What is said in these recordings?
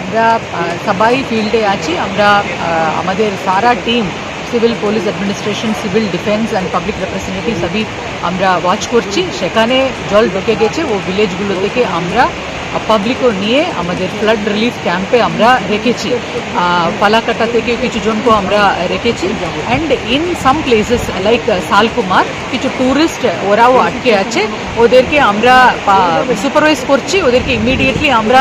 আমরা সবাই ফিল্ডে আছি। আমরা আমাদের সারা team civil police administration civil defence and public representative সবই আমরা ওয়াচ করছি। সেখানে জল ঢুকে গেছে। ও ভিলেজগুলো থেকে আমরা পাবলিকও নিয়ে আমাদের ফ্লাড রিলিফ ক্যাম্পে আমরা রেখেছি। পালাকাটা থেকে কিছু জনকে আমরা রেখেছি। And in some places like Salkumar কিছু ট্যুরিস্ট ওরাও আটকে আছে। ওদেরকে আমরা সুপারভাইজ করছি। ওদেরকে ইমিডিয়েটলি আমরা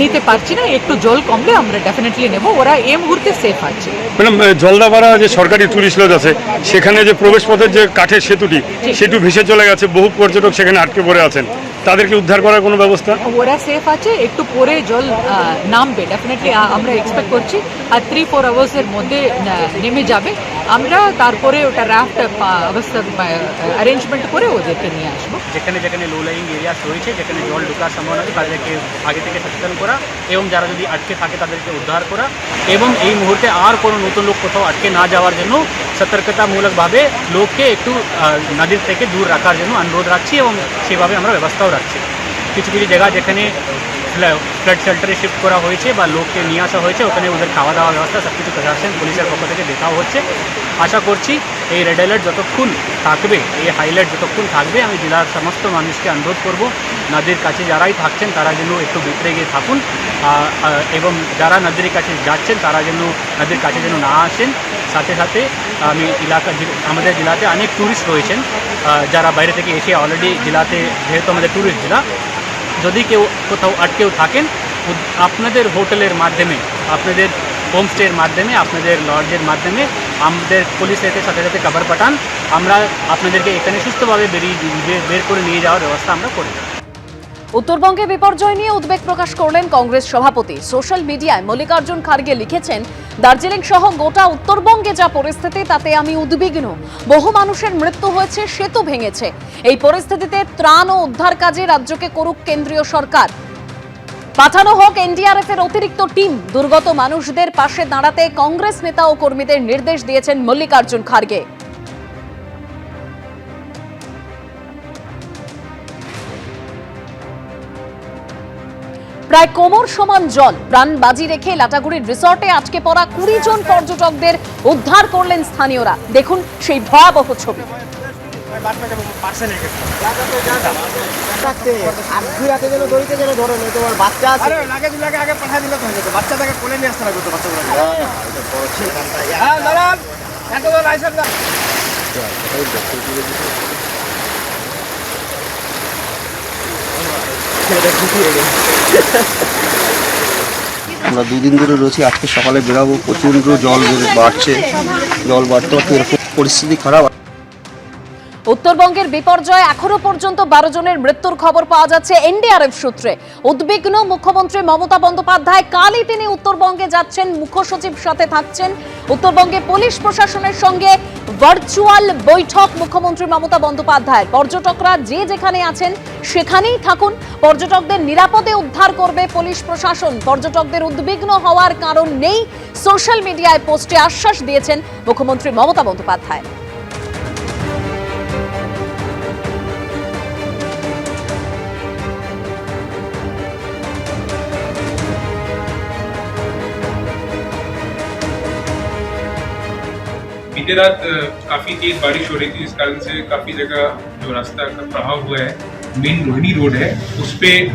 নিতে পারছি না। একটু জল কমলে আমরা ডেফিনেটলি নেব। ওরা এই মুহূর্তে সেফ আছে। ম্যাডাম জলদাপাড়া যে সরকারি ট্যুরিস্ট লজ আছে সেখানে যে প্রবেশ পথের যে কাঠের সেতুটি সেটু ভেসে চলে গেছে। বহু পর্যটক সেখানে আটকে পড়ে আছেন। তাদেরকে উদ্ধার করার কোনো ব্যবস্থা? ওরা সেফ আছে, একটু পরে জল নামবে। ডেফিনেটলি আমরা এক্সপেক্ট করছি। আর থ্রি ফোর আওয়ার্সের মধ্যে নেমে যাবে। আমরা তারপরে ওটা রাফট অবস্থা অ্যারেঞ্জমেন্ট করে ওদেরকে নিয়ে আসব। যেখানে যেখানে লো লাইং এরিয়াস রয়েছে, যেখানে জল ঢোকার সম্ভাবনা আছে, তাদেরকে আগে থেকে সচেতন করা এবং যারা যদি আটকে থাকে, তাদেরকে উদ্ধার করা এবং এই মুহূর্তে আর কোনো নতুন লোক কোথাও আটকে না যাওয়ার জন্য সতর্কতামূলকভাবে লোককে একটু নদীর থেকে দূর রাখার জন্য অনুরোধ রাখছি এবং সেভাবে আমরা ব্যবস্থাও রাখছি। কিছু কিছু জায়গা যেখানে ফ্লাড শেল্টারে শিফট করা হয়েছে বা লোককে নিয়ে আসা হয়েছে, ওখানে ওদের খাওয়া দাওয়া ব্যবস্থা সব কিছু প্রশাসন, পুলিশের পক্ষ থেকে দেখাও হচ্ছে। আশা করছি এই রেড অ্যালার্ট যতক্ষণ থাকবে, এই হাইলাইট যতক্ষণ থাকবে, আমি জেলার সমস্ত মানুষকে অনুরোধ করব, নদীর কাছে যারাই থাকছেন, তারা যেন একটু ভিতরে গিয়ে থাকুন এবং যারা নদীর কাছে যাচ্ছেন, তারা যেন নদীর কাছে যেন না আসেন। সাথে সাথে আমি এলাকা, আমাদের জেলাতে অনেক ট্যুরিস্ট রয়েছেন যারা বাইরে থেকে এসে অলরেডি জেলাতে, যেহেতু আমাদের ট্যুরিস্ট জেলা যদি কেউ কোথাও আটকেও থাকেন আপনাদের হোটেলের মাধ্যমে, আপনাদের হোমস্টের মাধ্যমে, আপনাদের লজের মাধ্যমে আমাদের পুলিশ এতে সাথে সাথে খাবার পাঠান। আমরা আপনাদেরকে এখানে সুস্থভাবে বেরিয়ে বের- করে নিয়ে যাওয়ার ব্যবস্থা আমরা করি উত্তরবঙ্গে বিপর্যয় নিয়ে উদ্বেগ প্রকাশ করলেন কংগ্রেস সভাপতি। সোশ্যাল মিডিয়ায় মল্লিকার্জুন খার্গে লিখেছেন, দার্জিলিং সহ গোটা উত্তরবঙ্গে যা পরিস্থিতি, তাতে আমি উদ্বিগ্ন। বহু মানুষের মৃত্যু হয়েছে সেতু ভেঙেছে। এই পরিস্থিতিতে ত্রাণ ও উদ্ধার কাজে রাজ্যকে করুক কেন্দ্রীয় সরকার। পাঠানো হোক এনডিআরএফ এর অতিরিক্ত টিম, দুর্গত মানুষদের পাশে দাঁড়াতে কংগ্রেস নেতা ও কর্মীদের নির্দেশ দিয়েছেন মল্লিকার্জুন খার্গে। প্রায় কোমর সমান জল প্রাণ বাজি রেখে লাটাগুড়ির রিসর্টে আটকে পড়া কুড়ি জন পর্যটকদের উদ্ধার করলেন স্থানীয়রা দেখুন সেই ভয়াবহ ছবি বাচ্চা আমরা দুদিন ধরে রয়েছি, আজকে সকালে বেরাবো প্রচণ্ড জল বাড়ছে। জল বাড়তে বাড়তে এরকম পরিস্থিতি খারাপ। উত্তরবঙ্গের বিপর্যয়ে এখনও পর্যন্ত বারো জনের মৃত্যুর খবর পাওয়া যাচ্ছে এনডিআরএফ সূত্রে। উদ্বিগ্ন মুখ্যমন্ত্রী মমতা বন্দ্যোপাধ্যায়, কালই তিনি উত্তরবঙ্গে যাচ্ছেন মুখ্যসচিব সাথে থাকছেন। উত্তরবঙ্গে পুলিশ প্রশাসনের সঙ্গে ভার্চুয়াল বৈঠক মুখ্যমন্ত্রী মমতা বন্দ্যোপাধ্যায়ের। পর্যটকরা যে যেখানে আছেন সেখানেই থাকুন। পর্যটকদের নিরাপদে উদ্ধার করবে পুলিশ প্রশাসন। পর্যটকদের উদ্বিগ্ন হওয়ার কারণ নেই। সোশ্যাল মিডিয়ায় পোস্টে আশ্বাস দিয়েছেন মুখ্যমন্ত্রী মমতা বন্দ্যোপাধ্যায়। बीते रात काफ़ी तेज बारिश हो रही थी, इस कारण से काफ़ी जगह जो रास्ता का प्रभाव हुआ है मेन रोहिणी रोड है, उस पर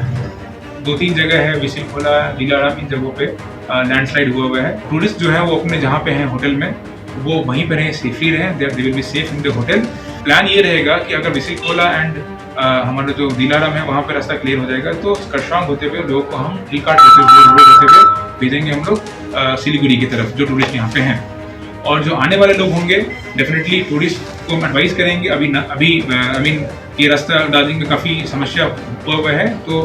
दो तीन जगह है विसिल खोला, लीलाराम, इन जगहों पे लैंडस्लाइड हुआ हुआ है। टूरिस्ट जो है, वो अपने जहाँ पे हैं होटल में, वो वहीं पर रहें सेफली रहें they will be safe in the hotel plan ये रहेगा कि अगर विसिल खोला एंड हमारा जो लीलाराम है, वहाँ पर रास्ता क्लियर हो जाएगा तो करशांग होते हुए लोगों को हम टी कार्ट होते होते हुए भेजेंगे हम लोग सिलीगुड़ी की तरफ़, जो टूरिस्ट यहाँ पे हैं। और जो आने वाले लोग होंगे डेफिनेटली टूरिस्ट को हम एडवाइस करेंगे। अभी न, अभी आई मीन ये रास्ता दार्जिलिंग में काफ़ी समस्या हुआ हुआ है तो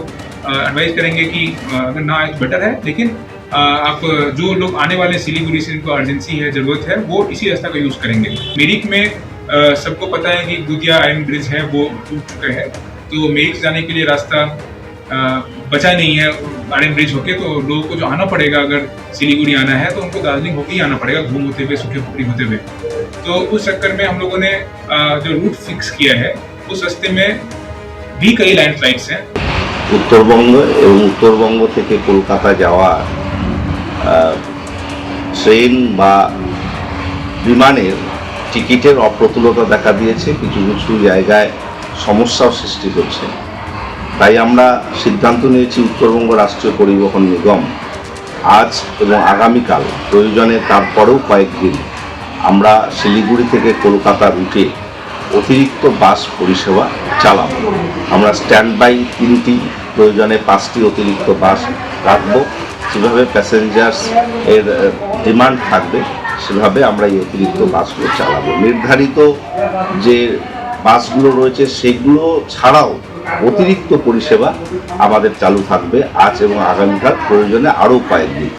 एडवाइस करेंगे कि अगर ना आए तो बेटर है। लेकिन आप जो लोग आने वाले सिलीगुड़ी से इनको अर्जेंसी है ज़रूरत है वो इसी रास्ता का यूज़ करेंगे। मेरिक में सबको पता है कि दुधिया आयरन ब्रिज है वो टूट चुका है। तो मेरिक जाने के लिए रास्ता बचा नहीं है आर्यन ब्रिज होके तो लोगों को जो आना पड़ेगा अगर सिलीगुड़ी आना है तो उनको दार्जिलिंग होके ही आना पड़ेगा घूम होते हुए सूखे पुकड़ी होते हुए तो उस चक्कर में हम लोगों ने अ, जो रूट फिक्स किया है उस रास्ते में भी कई लैंडस्लाइड्स हैं উত্তরবঙ্গ এবং উত্তরবঙ্গ থেকে কলকাতা যাওয়া আহ, ট্রেন বা বিমানের টিকিটের অপ্রতুলতা দেখা দিয়েছে কিছু কিছু জায়গায় সমস্যাও সৃষ্টি করছে তাই আমরা সিদ্ধান্ত নিয়েছি উত্তরবঙ্গ রাষ্ট্রীয় পরিবহন নিগম আজ এবং আগামীকাল প্রয়োজনে তারপরেও কয়েকদিন আমরা শিলিগুড়ি থেকে কলকাতা রুটে অতিরিক্ত বাস পরিষেবা চালাবো। আমরা স্ট্যান্ড বাই তিনটি প্রয়োজনে পাঁচটি অতিরিক্ত বাস রাখব। যেভাবে প্যাসেঞ্জার্স এর ডিমান্ড থাকবে, সেভাবে আমরা এই অতিরিক্ত বাসগুলো চালাবো। নির্ধারিত যে বাসগুলো রয়েছে, সেগুলো ছাড়াও অতিরিক্ত পরিষেবা আমাদের চালু থাকবে আজ এবং আগামীকাল। প্রয়োজনে আরও কয়েকদিন